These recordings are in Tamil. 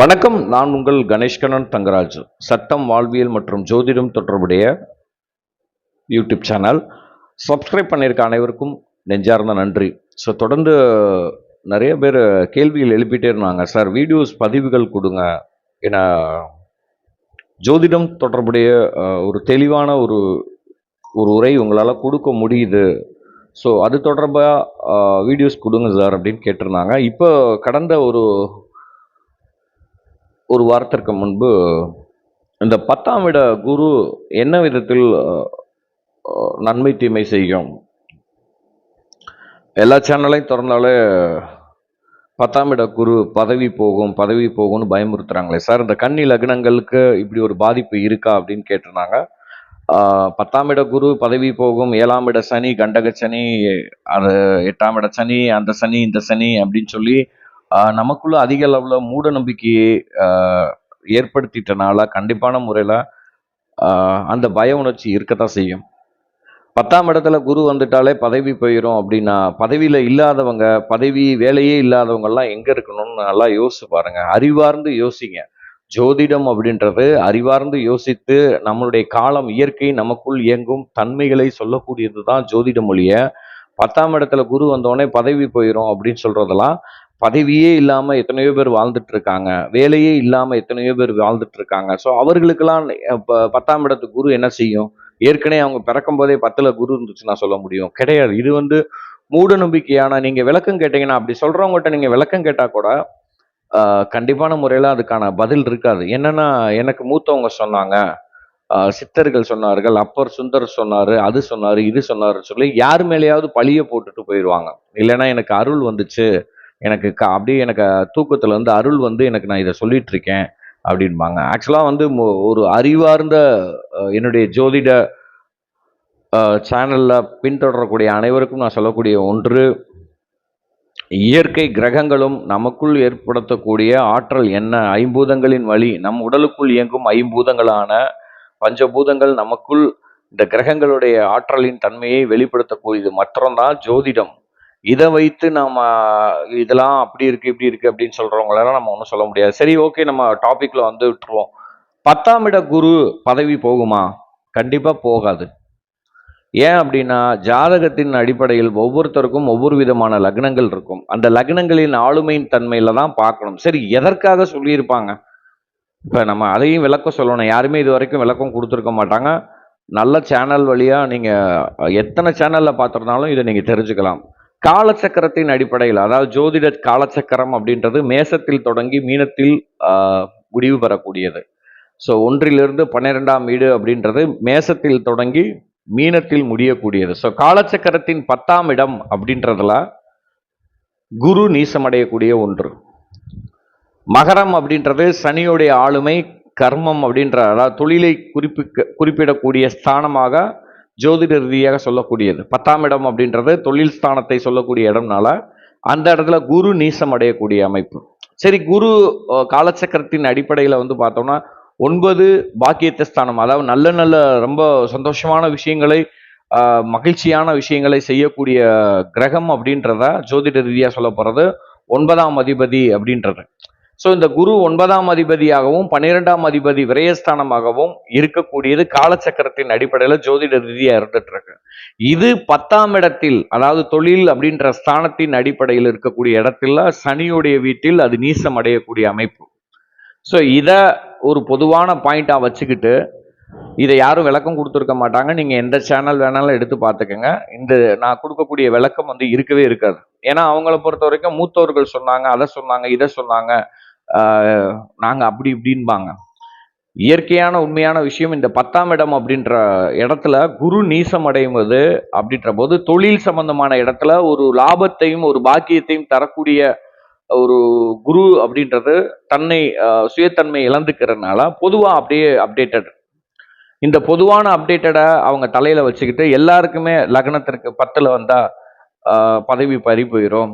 வணக்கம் நான் உங்கள் கணேஷ்கண்ணன் தங்கராஜ். சட்டம் வாழ்வியல் மற்றும் ஜோதிடம் தொடர்புடைய யூடியூப் சேனல். சப்ஸ்கிரைப் பண்ணியிருக்க அனைவருக்கும் நெஞ்சார்ந்த நன்றி. ஸோ தொடர்ந்து நிறைய பேர் கேள்விகள் எழுப்பிட்டே இருந்தாங்க. சார் வீடியோஸ் பதிவுகள் கொடுங்க ஏன்னா ஜோதிடம் தொடர்புடைய ஒரு தெளிவான ஒரு ஒரு உரை உங்களால் கொடுக்க முடியுது. ஸோ அது தொடர்பாக வீடியோஸ் கொடுங்க சார் அப்படின்னு கேட்டிருந்தாங்க. இப்போ கடந்த ஒரு ஒரு வாரத்திற்கு முன்பு இந்த பத்தாம் இட குரு என்ன விதத்தில் நன்மை தீமை செய்யும்? எல்லா சேனலையும் திறந்தாலே பத்தாம் இட குரு பதவி போகும் பதவி போகும்னு பயமுறுத்துறாங்களே. சார் இந்த கன்னி லக்னங்களுக்கு இப்படி ஒரு பாதிப்பு இருக்கா அப்படின்னு கேட்டிருந்தாங்க. பத்தாம் இட குரு பதவி போகும் ஏழாம் இட சனி கண்டக சனி அது எட்டாம் இட சனி அந்த சனி இந்த சனி அப்படின்னு சொல்லி நமக்குள்ள அதிக அளவில் மூட நம்பிக்கையை ஆஹ், ஏற்படுத்திட்டனால கண்டிப்பான முறையில் அந்த பய உணர்ச்சி இருக்கத்தான் செய்யும். பத்தாம் இடத்துல குரு வந்துட்டாலே பதவி போயிடும் அப்படின்னா பதவியில் இல்லாதவங்க பதவி வேலையே இல்லாதவங்கெல்லாம் எங்கே இருக்கணும்னு நல்லா யோசிச்சு பாருங்க. அறிவார்ந்து யோசிங்க. ஜோதிடம் அப்படின்றது அறிவார்ந்து யோசித்து நம்மளுடைய காலம் இயற்கை நமக்குள் இயங்கும் தன்மைகளை சொல்லக்கூடியது தான் ஜோதிட மொழியை பத்தாம் இடத்துல குரு வந்தோடனே பதவி போயிடும் அப்படின்னு சொல்றதெல்லாம் பதவியே இல்லாம எத்தனையோ பேர் வாழ்ந்துட்டு இருக்காங்க வேலையே இல்லாம எத்தனையோ பேர் வாழ்ந்துட்டு இருக்காங்க ஸோ அவர்களுக்கெல்லாம் பத்தாம் இடத்து குரு என்ன செய்யும்? ஏற்கனவே அவங்க பிறக்கும் போதே பத்துல குரு இருந்துச்சு நான் சொல்ல முடியும். கிடையாது. இது வந்து மூட நம்பிக்கையான நீங்க விளக்கம் கேட்டீங்கன்னா அப்படி சொல்றவங்ககிட்ட நீங்க விளக்கம் கேட்டா கூட கண்டிப்பான முறையில அதுக்கான பதில் இருக்காது. என்னன்னா எனக்கு மூத்தவங்க சொன்னாங்க. சித்தர்கள் சொன்னார்கள் அப்பர் சுந்தர் சொன்னாரு அது சொன்னாரு இது சொன்னாரு சொல்லி யார் மேலேயாவது பழிய போட்டுட்டு போயிடுவாங்க இல்லைன்னா எனக்கு அருள் வந்துச்சு. எனக்கு க- அப்படியே எனக்கு தூக்கத்தில் வந்து அருள் வந்து எனக்கு நான் இதை சொல்லிட்டு இருக்கேன் அப்படின்பாங்க ஆக்சுவலாக வந்து ஒரு அறிவார்ந்த என்னுடைய ஜோதிட சேனலில் பின்தொடரக்கூடிய அனைவருக்கும் நான் சொல்லக்கூடிய ஒன்று இயற்கை கிரகங்களும் நமக்குள் ஏற்படுத்தக்கூடிய ஆற்றல் என்ன? ஐம்பூதங்களின் வழி. நம் உடலுக்குள் இயங்கும் ஐம்பூதங்களான பஞ்சபூதங்கள் நமக்குள் இந்த கிரகங்களுடைய ஆற்றலின் தன்மையை வெளிப்படுத்தக்கூடியது. மற்றம்தான் ஜோதிடம். இதை வைத்து நம்ம இதெல்லாம் அப்படி இருக்கு இப்படி இருக்கு அப்படின்னு சொல்றவங்களெல்லாம் நம்ம ஒன்றும் சொல்ல முடியாது. சரி ஓகே நம்ம டாபிக்ல வந்து விட்டுருவோம். பத்தாம் இட குரு பதவி போகுமா? கண்டிப்பா போகாது. ஏன் அப்படின்னா ஜாதகத்தின் அடிப்படையில் ஒவ்வொருத்தருக்கும் ஒவ்வொரு விதமான லக்னங்கள் இருக்கும். அந்த லக்னங்களின் ஆளுமையின் தன்மையில தான் பார்க்கணும். சரி எதற்காக சொல்லியிருப்பாங்க? இப்ப நம்ம அதையும் விளக்கம் சொல்லணும். யாருமே இது வரைக்கும் விளக்கம் கொடுத்துருக்க மாட்டாங்க. நல்ல சேனல் வழியா நீங்க எத்தனை சேனல்ல பார்த்துருந்தாலும் இதை நீங்க தெரிஞ்சுக்கலாம். காலச்சக்கரத்தின் அடிப்படையில் அதாவது ஜோதிட காலச்சக்கரம் அப்படின்றது மேசத்தில் தொடங்கி மீனத்தில் முடிவு பெறக்கூடியது. ஸோ ஒன்றிலிருந்து பன்னிரெண்டாம் வீடு அப்படின்றது மேசத்தில் தொடங்கி மீனத்தில் முடியக்கூடியது. ஸோ காலச்சக்கரத்தின் பத்தாம் இடம் அப்படின்றதுல குரு நீசமடையக்கூடிய ஒன்று. மகரம் அப்படின்றது சனியுடைய ஆளுமை கர்மம் அப்படின்ற அதாவது தொழிலை குறிப்பிக்க குறிப்பிடக்கூடிய ஸ்தானமாக ஜோதிட ரீதியாக சொல்லக்கூடியது. பத்தாம் இடம் அப்படின்றது தொழில் ஸ்தானத்தை சொல்லக்கூடிய இடம்னால அந்த இடத்துல குரு நீசம் அடையக்கூடிய அமைப்பு. சரி குரு காலச்சக்கரத்தின் அடிப்படையில் வந்து பார்த்தோம்னா ஒன்பது பாக்கியத்த ஸ்தானம் அதாவது நல்ல நல்ல ரொம்ப சந்தோஷமான விஷயங்களை மகிழ்ச்சியான விஷயங்களை செய்யக்கூடிய கிரகம் அப்படின்றத ஜோதிட ரீதியாக சொல்ல போகிறது ஒன்பதாம் அதிபதி அப்படின்றது. ஸோ இந்த குரு ஒன்பதாம் அதிபதியாகவும் பன்னிரெண்டாம் அதிபதி விரயஸ்தானமாகவும் இருக்கக்கூடியது காலச்சக்கரத்தின் அடிப்படையில் ஜோதிட ரீதியாக இருந்துட்டு இருக்கு இது பத்தாம் இடத்தில் அதாவது தொழில் அப்படின்ற ஸ்தானத்தின் அடிப்படையில் இருக்கக்கூடிய இடத்துல சனியுடைய வீட்டில் அது நீசம் அடையக்கூடிய அமைப்பு. ஸோ இதை ஒரு பொதுவான பாயிண்டாக வச்சுக்கிட்டு இதை யாரும் விளக்கம் கொடுத்துருக்க மாட்டாங்க. நீங்க எந்த சேனல் வேணாலும் எடுத்து பார்த்துக்கோங்க. இந்த நான் கொடுக்கக்கூடிய விளக்கம் வந்து இருக்கவே இருக்காது. ஏன்னா அவங்கள பொறுத்த வரைக்கும் மூத்தவர்கள் சொன்னாங்க அதை சொன்னாங்க இதை சொன்னாங்க. நாங்கள் அப்படி இப்படின்பாங்க. இயற்கையான உண்மையான விஷயம் இந்த பத்தாம் இடம் அப்படின்ற இடத்துல குரு நீசம் அடையும்போது அப்படின்ற போது தொழில் சம்பந்தமான இடத்துல ஒரு லாபத்தையும் ஒரு பாக்கியத்தையும் தரக்கூடிய ஒரு குரு அப்படின்றது தன்னை சுயத்தன்மை இழந்துக்கிறதுனால பொதுவாக அப்படியே அப்டேட்டட் இந்த பொதுவான அப்டேட்டடை அவங்க தலையில் வச்சுக்கிட்டு எல்லாருக்குமே லக்னத்திற்கு பத்தில் வந்தால் பதவி பறி போயிடும்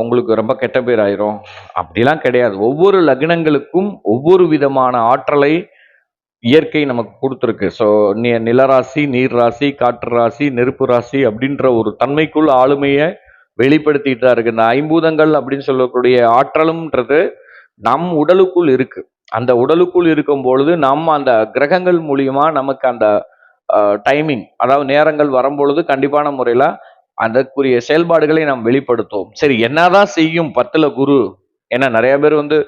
உங்களுக்கு ரொம்ப கெட்ட பேர் ஆயிரும். அப்படிலாம் கிடையாது. ஒவ்வொரு லக்னங்களுக்கும் ஒவ்வொரு விதமான ஆற்றலை இயற்கை நமக்கு கொடுத்துருக்கு. ஸோ நிலராசி நீர் ராசி காற்று ராசி நெருப்பு ராசி அப்படின்ற ஒரு தன்மைக்குள் ஆளுமையை வெளிப்படுத்திட்டு தான் இருக்கு. இந்த ஐம்பூதங்கள் அப்படின்னு சொல்லக்கூடிய ஆற்றலும்ன்றது நம் உடலுக்குள் இருக்கு. அந்த உடலுக்குள் இருக்கும் பொழுது நம்ம அந்த கிரகங்கள் மூலியமா நமக்கு அந்த டைமிங் அதாவது நேரங்கள் வரும்பொழுது கண்டிப்பான முறையில் அதற்குரிய செயல்பாடுகளை நாம் வெளிப்படுத்துவோம். சரி என்னதான் செய்யும் பத்துல குரு? ஏன்னா நிறைய பேர் வந்து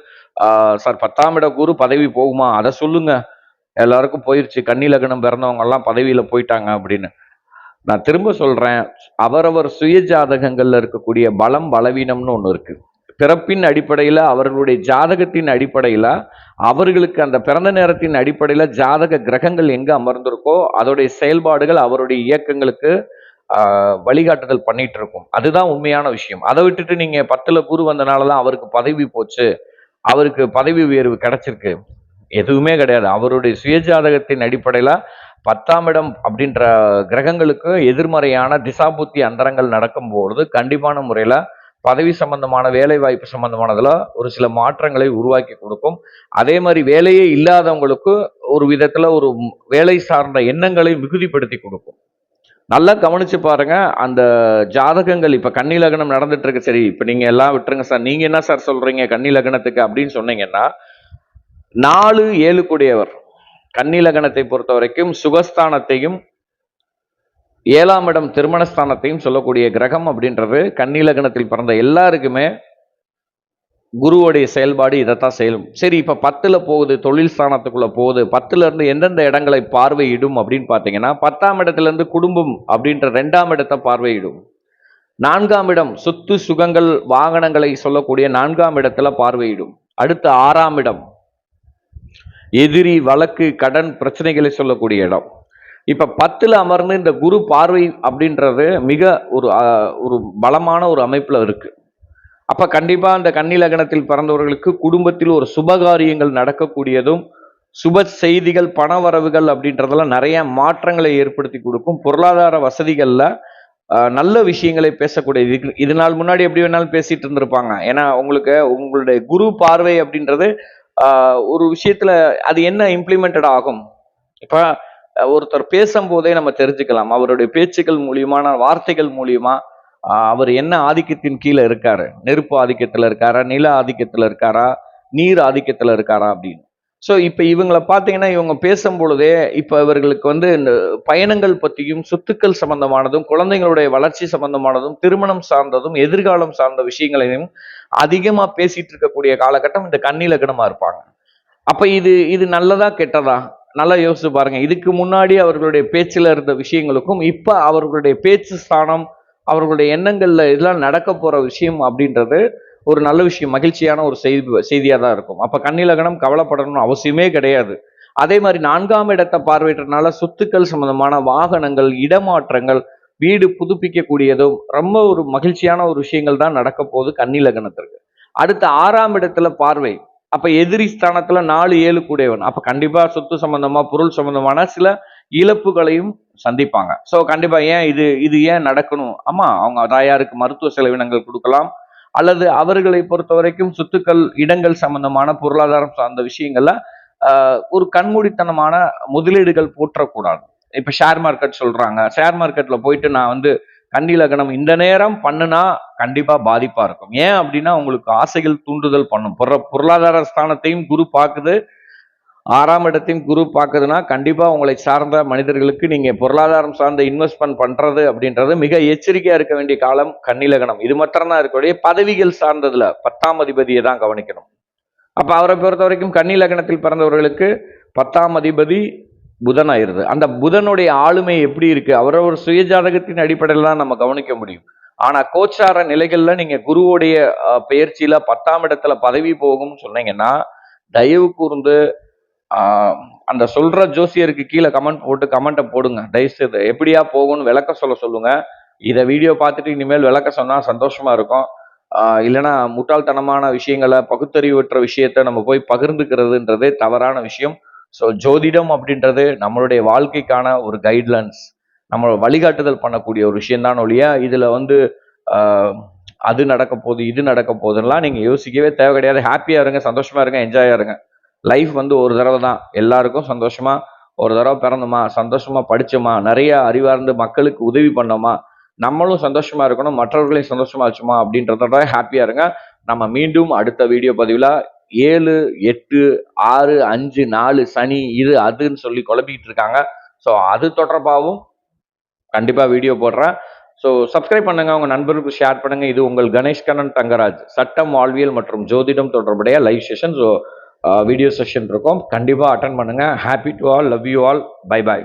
சார் பத்தாம் இட குரு பதவி போகுமா? அதை சொல்லுங்க. எல்லாருக்கும் போயிருச்சு. கன்னி லக்னம் பிறந்தவங்க எல்லாம் பதவியில போயிட்டாங்க அப்படின்னு. நான் திரும்ப சொல்றேன் அவரவர் சுய ஜாதகங்கள்ல இருக்கக்கூடிய பலம் பலவீனம்னு ஒண்ணு இருக்கு. பிறப்பின் அடிப்படையில அவர்களுடைய ஜாதகத்தின் அடிப்படையில அவர்களுக்கு அந்த பிறந்த நேரத்தின் அடிப்படையில ஜாதக கிரகங்கள் எங்க அமர்ந்திருக்கோ அதோடைய செயல்பாடுகள் அவருடைய இயக்கங்களுக்கு வழிகாட்டுதல் பண்ணிட்டு இருக்கும் அதுதான் உண்மையான விஷயம். அதை விட்டுட்டு நீங்க பத்துல குரு வந்தனால தான் அவருக்கு பதவி போச்சு. அவருக்கு பதவி உயர்வு கிடைச்சிருக்கு. எதுவுமே கிடையாது. அவருடைய சுயஜாதகத்தின் அடிப்படையில பத்தாம் இடம் அப்படின்ற கிரகங்களுக்கு எதிர்மறையான திசாபுத்தி அந்தரங்கள் நடக்கும்பொழுது கண்டிப்பான முறையில பதவி சம்பந்தமான வேலை வாய்ப்பு சம்பந்தமானதுல ஒரு சில மாற்றங்களை உருவாக்கி கொடுக்கும். அதே மாதிரி வேலையே இல்லாதவங்களுக்கு ஒரு விதத்துல ஒரு வேலை சார்ந்த எண்ணங்களை மிகுதிப்படுத்தி கொடுக்கும். நல்லா கவனிச்சு பாருங்க அந்த ஜாதகங்கள் இப்ப கன்னி லக்னம் நடந்துட்டு இருக்கு சரி இப்ப நீங்க எல்லாம் விட்டுருங்க சார். நீங்க என்ன சார் சொல்றீங்க கன்னி லக்னத்துக்கு அப்படின்னு சொன்னீங்கன்னா நாலு ஏழு கூடியவர். கன்னி லக்னத்தை பொறுத்த வரைக்கும் சுகஸ்தானத்தையும் ஏழாம் இடம் திருமணஸ்தானத்தையும் சொல்லக்கூடிய கிரகம் அப்படின்றது கன்னி லக்னத்தில் பிறந்த எல்லாருக்குமே குருவோடைய செயல்பாடு இதைத்தான் செய்யும் சரி இப்போ பத்தில் போகுது தொழில் ஸ்தானத்துக்குள்ளே போகுது பத்துலேருந்து எந்தெந்த இடங்களை பார்வையிடும் அப்படின்னு பார்த்தீங்கன்னா பத்தாம் இடத்துல இருந்து குடும்பம் அப்படின்ற ரெண்டாம் இடத்தை பார்வையிடும். நான்காம் இடம் சொத்து சுகங்கள் வாகனங்களை சொல்லக்கூடிய நான்காம் இடத்துல பார்வையிடும். அடுத்து ஆறாம் இடம் எதிரி வழக்கு கடன் பிரச்சனைகளை சொல்லக்கூடிய இடம். இப்போ பத்தில் அமர்ந்து இந்த குரு பார்வை அப்படின்றது மிக ஒரு ஒரு பலமான ஒரு அமைப்பில் இருக்குது அப்போ கண்டிப்பாக அந்த கன்னி லக்னத்தில் பிறந்தவர்களுக்கு குடும்பத்தில் ஒரு சுபகாரியங்கள் நடக்கக்கூடியதும் சுப செய்திகள் பணவரவுகள் அப்படின்றதெல்லாம் நிறைய மாற்றங்களை ஏற்படுத்தி கொடுக்கும். பொருளாதார வசதிகளில் நல்ல விஷயங்களை பேசக்கூடிய இது இது நாள் முன்னாடி எப்படி வேணாலும் பேசிட்டு இருந்திருப்பாங்க. ஏன்னா உங்களுக்கு உங்களுடைய குரு பார்வை அப்படின்றது ஒரு விஷயத்துல அது என்ன இம்ப்ளிமெண்டட் ஆகும்? இப்போ ஒருத்தர் பேசும்போதே நம்ம தெரிஞ்சுக்கலாம். அவருடைய பேச்சுக்கள் மூலியமான வார்த்தைகள் மூலியமா அவர் என்ன ஆதிக்கத்தின் கீழே இருக்காரு? நெருப்பு ஆதிக்கத்தில் இருக்காரா? நில ஆதிக்கத்தில் இருக்காரா? நீர் ஆதிக்கத்தில் இருக்காரா அப்படின்னு. ஸோ இப்போ இவங்களை பார்த்தீங்கன்னா இவங்க பேசும் பொழுதே இப்போ இவர்களுக்கு வந்து இந்த பயணங்கள் பற்றியும் சொத்துக்கள் சம்பந்தமானதும் குழந்தைங்களுடைய வளர்ச்சி சம்பந்தமானதும் திருமணம் சார்ந்ததும் எதிர்காலம் சார்ந்த விஷயங்களையும் அதிகமாக பேசிட்டு இருக்கக்கூடிய காலகட்டம் இந்த கன்னி இருப்பாங்க. அப்போ இது இது நல்லதா கெட்டதா? நல்லா யோசிச்சு பாருங்க. இதுக்கு முன்னாடி அவர்களுடைய பேச்சில் இருந்த விஷயங்களுக்கும் இப்போ அவர்களுடைய பேச்சு ஸ்தானம் அவர்களுடைய எண்ணங்களில் இதெல்லாம் நடக்க போகிற விஷயம் அப்படின்றது ஒரு நல்ல விஷயம் மகிழ்ச்சியான ஒரு செய்தி செய்தியாக தான் இருக்கும். அப்போ கண்ணிலகணம் கவலைப்படணும்னு அவசியமே கிடையாது. அதே மாதிரி நான்காம் இடத்தை பார்வையிட்டனால சொத்துக்கள் சம்பந்தமான வாகனங்கள் இடமாற்றங்கள் வீடு புதுப்பிக்கக்கூடியதும் ரொம்ப ஒரு மகிழ்ச்சியான ஒரு விஷயங்கள் தான் நடக்க போகுது கன்னி அடுத்து ஆறாம் இடத்துல பார்வை. அப்ப எதிரி ஸ்தானத்துல நாலு ஏழு கூடியவன். அப்ப கண்டிப்பா சொத்து சம்பந்தமா பொருள் சம்பந்தமான சில இழப்புகளையும் சந்திப்பாங்க. ஸோ கண்டிப்பாக ஏன் இது இது ஏன் நடக்கணும்? ஆமாம் அவங்க தாயாருக்கு மருத்துவ செலவினங்கள் கொடுக்கலாம் அல்லது அவர்களை பொறுத்த வரைக்கும் சொத்துக்கள் இடங்கள் சம்பந்தமான பொருளாதாரம் சார்ந்த விஷயங்கள்ல ஒரு கண்மூடித்தனமான முதலீடுகள் போற்றக்கூடாது. இப்போ ஷேர் மார்க்கெட் சொல்றாங்க. ஷேர் மார்க்கெட்ல போயிட்டு நான் வந்து கண்டி லக்னம் இந்த நேரம் பண்ணுனா கண்டிப்பா பாதிப்பா இருக்கும். ஏன் அப்படின்னா உங்களுக்கு ஆசைகள் தூண்டுதல் பண்ணும். பொருளாதார ஸ்தானத்தையும் குரு பார்க்குது. ஆறாம் இடத்தையும் குரு பார்க்குதுன்னா கண்டிப்பாக உங்களை சார்ந்த மனிதர்களுக்கு நீங்கள் பொருளாதாரம் சார்ந்த இன்வெஸ்ட்மெண்ட் பண்ணுறது அப்படின்றது மிக எச்சரிக்கையாக இருக்க வேண்டிய காலம் கன்னிலகணம் இது மாத்திரம்தான் இருக்கக்கூடிய பதவிகள் சார்ந்ததில் பத்தாம் அதிபதியை தான் கவனிக்கணும். அப்போ அவரை பொறுத்த வரைக்கும் கன்னிலகணத்தில் பிறந்தவர்களுக்கு பத்தாம் அதிபதி புதன் ஆயிடுது. அந்த புதனுடைய ஆளுமை எப்படி இருக்குது அவரவர் சுயஜாதகத்தின் அடிப்படையில் தான் நம்ம கவனிக்க முடியும். ஆனால் கோச்சார நிலைகளில் நீங்கள் குருவுடைய பயிற்சியில் பத்தாம் இடத்துல பதவி போகும்னு சொன்னீங்கன்னா தயவு கூர்ந்து அந்த சொல்ற ஜோசியருக்கு கீழே கமெண்ட் போட்டு கமெண்ட்டை போடுங்க. தயவுசெய்து எப்படியா போகும்னு விளக்க சொல்ல சொல்லுங்க. இதை வீடியோ பார்த்துட்டு இனிமேல் விளக்க சொன்னா சந்தோஷமா இருக்கும். இல்லைன்னா முட்டாள்தனமான விஷயங்களை பகுத்தறிவற்ற விஷயத்த நம்ம போய் பகிர்ந்துக்கிறதுன்றதே தவறான விஷயம். ஸோ ஜோதிடம் அப்படின்றது நம்மளுடைய வாழ்க்கைக்கான ஒரு கைட்லைன்ஸ் நம்ம வழிகாட்டுதல் பண்ணக்கூடிய ஒரு விஷயம்தான் ஒழிய இதில் வந்து அது நடக்க போகுது இது நடக்க போகுதுலாம் நீங்கள் யோசிக்கவே தேவை கிடையாது. ஹாப்பியாக இருங்க சந்தோஷமா இருங்க என்ஜாயாக இருங்க. லைஃப் வந்து ஒரு தடவை தான். எல்லாருக்கும் சந்தோஷமா ஒரு தடவை பிறந்தோமா சந்தோஷமா படிச்சோமா நிறைய அறிவார்ந்து மக்களுக்கு உதவி பண்ணோமா நம்மளும் சந்தோஷமா இருக்கணும் மற்றவர்களையும் சந்தோஷமா வச்சுமா அப்படின்றதோட ஹாப்பியா இருங்க. நம்ம மீண்டும் அடுத்த வீடியோ பதிவில் ஏழு எட்டு ஆறு அஞ்சு நாலு சனி இது அதுன்னு சொல்லி குழப்பிக்கிட்டு இருக்காங்க. ஸோ அது தொடர்பாகவும் கண்டிப்பாக வீடியோ போடுறேன். ஸோ சப்ஸ்கிரைப் பண்ணுங்க உங்க நண்பர்களுக்கு ஷேர் பண்ணுங்க. இது உங்கள் கணேஷ் கண்ணன் தங்கராஜ். சட்டம் வாழ்வியல் மற்றும் ஜோதிடம் தொடர்புடைய live session so video session இருக்கும். கண்டிப்பாக அட்டன் பண்ணுங்க. Happy to all love you all bye bye